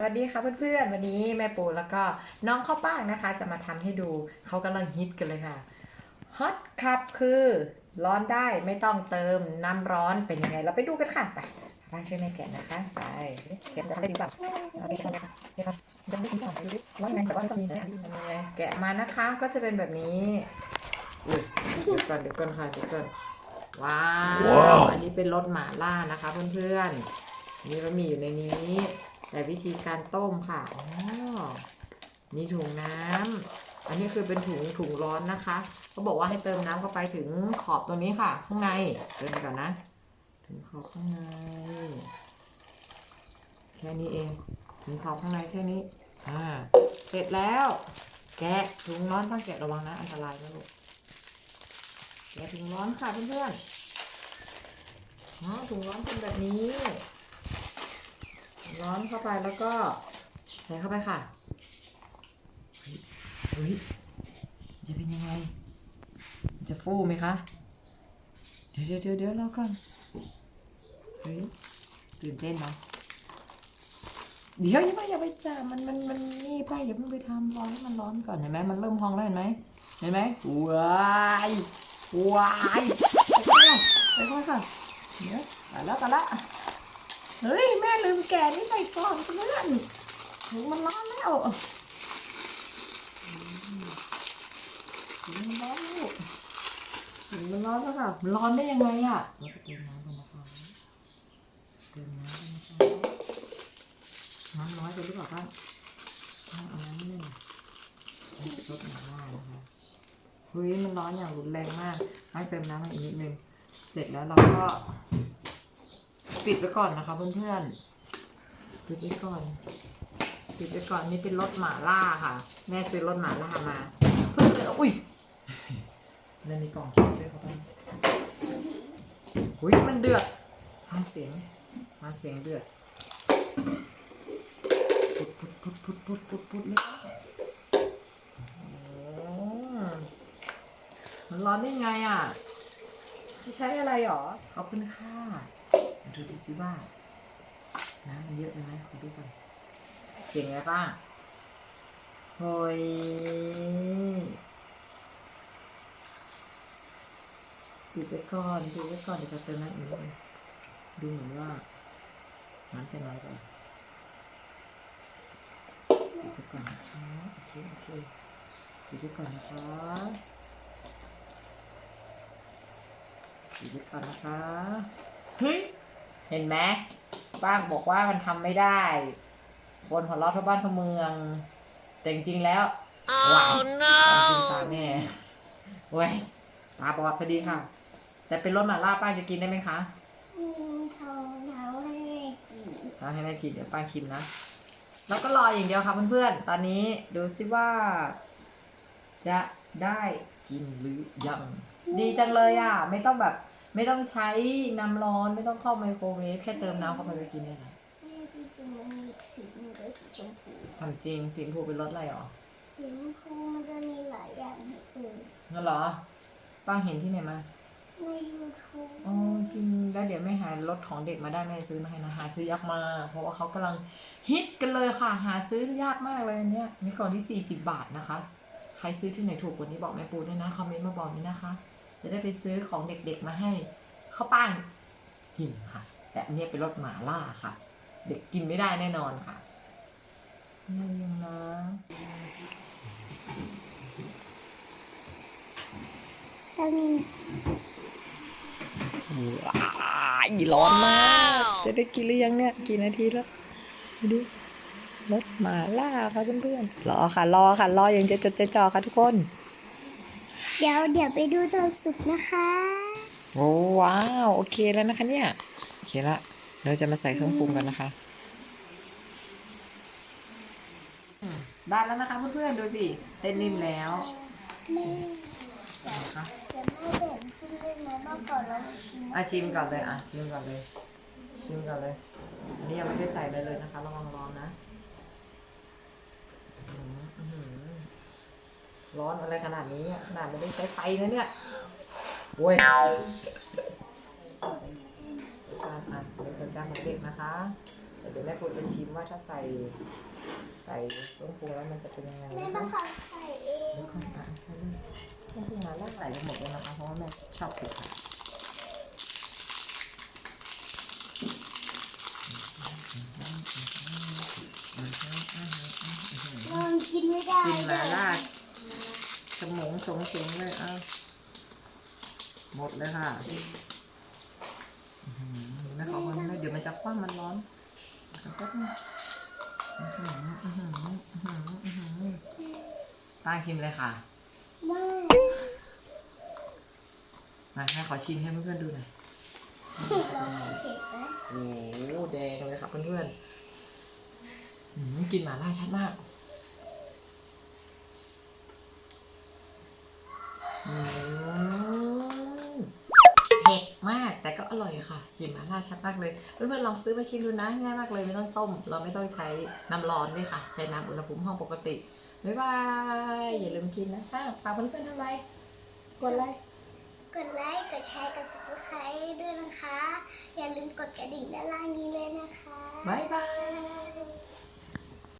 สวัสดีค่ะเพื่อนๆ วันนี้แม่ปูแล้วก็น้องข้าวป้างนะคะ จะมาทำให้ดูเขากำลังฮิตกันเลยค่ะฮอตคัพคือร้อนได้ไม่ต้องเติมน้ำร้อนเป็นยังไง เราไปดูกันค่ะไปป้าช่วยแม่แกะนะคะไปแกะจะทำได้จริงเปล่าเอาไปทำเลยค่ะเดี๋ยวก่อนจะได้จริงเปล่าดูดิร้อนยังแต่ว่าต้องมีนะทำยังไงแกะมานะคะก็จะเป็นแบบนี้เดี๋ยวก่อนเดี๋ยวก่อนค่ะเดี๋ยวก่อนว้าวอันนี้เป็นรสหม่าล่านะคะ เพื่อนๆนนี้ก็มีอยู่ในนี้ แต่วิธีการต้มค่ะอ๋อมีถุงน้ำอันนี้คือเป็นถุงถุงร้อนนะคะเขาบอกว่าให้เติมน้ำเข้าไปถึงขอบตรงนี้ค่ะ ข้างในเติมไปก่อนนะ ถึงขอบข้างในแค่นี้เอง ถึงขอบข้างในแค่นี้ อ่า เสร็จแล้ว แกะถุงร้อนต้องแกะระวังนะ อันตรายนะลูกแกะถุงร้อนค่ะเพื่อนๆอ๋อถุงร้อนเป็นแบบนี้ ร้อนเข้าไปแล้วก็ใส่เข้าไปค่ะเฮ้ยจะเป็นยังไง จะฟูไหมคะ เดี๋ยวเดี๋ยวเดี๋ยวเรอก่อนเฮ้ยตื่นเต้นเนาะเดี๋ยวอย่าไปอย่าไปจ้ามันมันมันนี่ไปอย่าเพิ่งไปทำร้อให้มันร้อนก่อนเห็นไหมมันเริ่มพองแล้วเห็นไหมเห็นไหมว้ายว้ายไปค่อยๆไปค่อยๆค่ะเดี๋ยวตายแล้วตายแล้ว เฮ้ย แม่ลืมแกนี่ใส่ก่อนเพื่อนถึงมันร้อนแล้วถึงมันร้อนล้วถึงมันร้อนแล้วค่ะมันร้อนได้ยังไงอะเราไปเติมน้ำกันนะคะเติมน้ำกันนะคะน้ำน้อยไปหรือเปล่าบ้างอาเอาน้ำนิดนึงลดหนาล่านะคะเฮ้ยมันร้อนอย่างรุนแรงมากให้เติมน้ำมาอีกนิดนึง เสร็จแล้วเราก็ ปิดไว้ก่อนนะคะเพื่อนๆปิดไว้ก่อนปิดไว้ก่อนนี่เป็นรสหม่าล่าค่ะ แม่ซื้อรสหม่าล่ามาเพิ่งเลยอุ้ยแล้วมีกล่องเขียนด้วยเขาต้องอุ้ยมันเดือดฟังเสียงฟังเสียงเดือดพุดพุดพุดพุดพุดพุดพุดเลยมันร้อนได้ไงอะ จะใช้อะไรหรอขอบคุณค่ะมา ดูดิสิว่าน้ำมันเยอะไหมขอดูก่อนเก่งไงป้าเฮ้ยปิดไว้ก่อนปิดไว้ก่อนเดี๋ยวจะเติมน้ำอีกดูเหมือนว่าน้ำจะน้อยไปปิดไว้ก่อนนะคะโอเคโอเคปิดไว้ก่อนนะคะปิดไว้ก่อนนะคะเฮ้ย เห็นไหมบ้างบอกว่ามันทำไม่ได้ คนหัวเราะทั่วบ้านทั่วเมือง แต่จริงๆแล้วว้าวจริงตาแม่เว้ยตาบอดพอดีค่ะ แต่เป็นรสหม่าล่าป้าจะกินได้ไหมคะอืมเท้าเท้าให้แม่กินทำให้แม่กินเดี๋ยวป้าชิมนะ แล้วก็รออย่างเดียวค่ะเพื่อนๆ ตอนนี้ดูซิว่า จะได้กินหรือยัง ดีจังเลยอะ ไม่ต้องแบบ ไม่ต้องใช้น้ำร้อนไม่ต้องเข้าไมโครเวฟแค่เติมน้ำเข้าไปก็กินได้แล้วแม่ที่จริงมันมีสีหนึ่งกับสีชมพูทำจริงสีชมพูเป็นรสอะไรหรอสีชมพูมันจะมีหลายอย่างให้เติมงั้นเหรอป้าเห็นที่ไหนมาในยูทูบอ๋อจริงแล้วเดี๋ยวแม่หารถของเด็กมาได้แม่ซื้อมาให้นะหาซื้อยากมากเพราะว่าเขากำลังฮิตกันเลยค่ะ หาซื้อยากมากเลยอันเนี่ยมีกล่องที่40 บาทนะคะ ใครซื้อที่ไหนถูกกว่านี้บอกแม่ปูด้วยนะคอมเมนต์มาบอกนี้นะคะ จะได้ไปซื้อของเด็กๆมาให้ข้าวป้างกินค่ะ แต่อันเนี้ยเป็นรสหมาล่าค่ะ เด็กกินไม่ได้แน่นอนค่ะนี่ยังนะถ้ามีว้ายร้อนมาก จะได้กินหรือยังเนี่ย กี่นาทีแล้วดูรสหมาล่าค่ะเพื่อนๆรอค่ะ รอค่ะ รออย่างจะจดใจจ่อค่ะทุกคน เดี๋ยวเดี๋ยวไปดูตอนสุกนะคะ โอ้ว้าว โอเคแล้วนะคะเนี่ย โอเคละเราจะมาใส่เครื่องปรุงกันนะคะอืมได้แล้วนะคะเพื่อนๆดูสิเส้นนิ่มแล้วแม่นะคะจะไม่แบ่งชิ้นได้ไหมเมื่อก่อนเราชิมอะชิมก่อนเลยอะชิมก่อนเลย ชิมก่อนเลย อันนี้ยังไม่ได้ใส่เลยเลยนะคะ ระวังร้อนนะอืมอื้อหือ ร้อนอะไรขนาดนี้อะขนาดไม่ได้ใช้ไฟนะเนี่ยโว้ยจานอะเป็นสัญญาณของเด็กนะคะเดี๋ยวแม่ปูจะชิมว่าถ้าใส่ใส่เครื่องปรุงแล้วมันจะเป็นยังไงแม่นะมาขอใส่เองเดี๋ยวก่อนอะใส่เลยเครื่องปรุงมาแล้วใส่ไปหมดเลยนะคะเพราะว่าแม่ชอบเผ็ดค่ะลองกินไม่ได้กินมาเลยลาด สมองสงเสงเลยเอาหมดเลยค่ะอื้อหือแม่ขอคนนี้เดี๋ยวมันจะคว่ำมันร้อนเดี๋ยวแป๊บนึงอื้อหืออื้อหืออื้อหืออื้อหือตั้งชิมเลยค่ะมาแม่ขอชิมให้เพื่อนๆดูหน่อยโอ้โหแดงเลยครับเพื่อนๆกินหมาล่าชัดมากอืม เผ็ดมากแต่ก็อร่อยค่ะกลิ่นหมาล่าชัดมากเลยเพื่อนๆลองซื้อมาชิมดูนะง่ายมากเลยไม่ต้องต้ม เราไม่ต้องใช้น้ำร้อนด้วยค่ะ ใช้น้ำอุณหภูมิห้องปกติบ๊ายบายอย่าลืมกินนะคะฝากเพื่อนๆทำไรกดไลค์กดไลค์กดแชร์กด subscribe ด้วยนะคะ อย่าลืมกดกระดิ่งด้านล่างนี้เลยนะคะ บ๊ายบายบาย